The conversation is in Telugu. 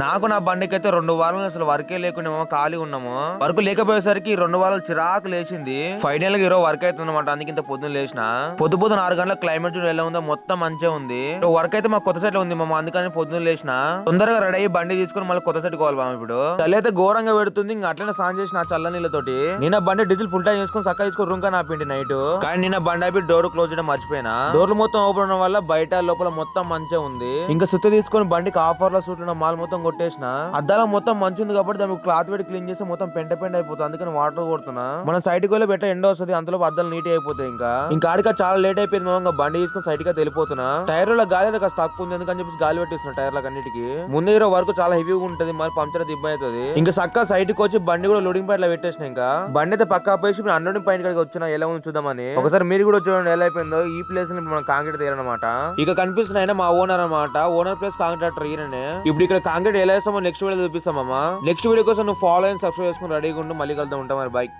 నాకు నా బండికి అయితే రెండు వారాలు అసలు వర్కే లేకుండా మేము ఖాళీ ఉన్నాము. వర్క్ లేకపోయేసరికి రెండు వారాలు చిరాకు లేచింది. ఫైనల్గా ఈరోజు వర్క్ అవుతుంది అనమాట అందుకే ఇంత పొద్దున లేచిన. పొద్దు పొద్దున ఆరు గంటల క్లైమేట్ చూడు ఎలా ఉందో మొత్తం మంచిగా ఉంది. వర్క్ అయితే మా కొత్త సెట్లో ఉంది మామ అందుకని పొద్దున లేచిన. తొందరగా రెడీ అయ్యి బండి తీసుకుని మళ్ళీ కొత్త సెట్ కోవాలి మామ ఇప్పుడు. చలి అయితే ఘోరంగా పెడుతుంది ఇంకా అట్లనే స్నానం చేసిన చల్ల నీళ్ళతోటి. నేను బండి డీజిల్ ఫుల్ టైం చేసుకుని చక్కగా తీసుకుని రూమ్ కానీ ఆపిండి నైట్ కానీ నిన్న బండి ఆపి డోర్ క్లోజ్ చేయడం మర్చిపోయినా. డోర్లు మొత్తం ఓపెన్ ఉండడం వల్ల బయట లోపల మొత్తం మంచిగా ఉంది. ఇంకా సుత్తి తీసుకొని బండికి ఆఫర్లో సూట్ మాల్ మొత్తం కొట్టేసిన? అద్దాల మొత్తం మంచి ఉంది కాబట్టి దానికి క్లాత్ పెట్టి క్లీన్ చేస్తే మొత్తం పెంట పెంట అయిపోతుంది. అందుకని వాటర్ కొడుతున్నా. మన సైడ్కి వెళ్ళి బెట్ట ఎండ వస్తుంది అంతలో అద్దాలు నీట్ అయిపోతాయి ఇంకా. ఇంకా ఆడిక చాలా లేట్ అయిపోయింది మనం బండి తీసుకొని సైడ్గా వెళ్ళిపోతున్నా. టైర్లో గాలి అయితే కాస్త తక్కువ ఉంది ఎందుకని చెప్పి గాలి పెట్టిస్తున్నా టైర్లకు అన్నిటికి. ముందు ఈరోజు వరకు చాలా హెవీగా ఉంటుంది మరి పంచర్ దిబ్బ అవుతుంది. ఇంకా సక్క సైడ్కి వచ్చి బండి కూడా లోడింగ్ పాయింట్లో పెట్టేసిన ఇంకా. బండి అయితే పక్క పోయి ఇప్పుడు అన్లోడింగ్ పాయింట్ కాడికి వచ్చిన ఎలా ఉంది చూద్దామని. ఒకసారి మీరు కూడా చూడండి ఎలా అయిపోయిందో. ఈ ప్లేస్లో మనం కాంక్రీట్ తీయాలన్నమాట. ఇక కనిపిస్తున్న మా ఓనర్ అన్నమాట. ఓనర్ ప్లేస్ కాంక్రీట్ ఈయననే. ఇప్పుడు ఇక్కడ కాంక్రీట్ ఎలా వేస్తామో నెక్స్ట్ వీడియో చూపిస్తామమ్మా నెక్స్ట్ వీడియో కోసం నువ్వు ఫాలో అండ్ సబ్స్క్రైబ్ చేసుకుని రెడీగా ఉండు. మళ్ళీ కలుద్దాం. ఉంటాం మరి. బైక్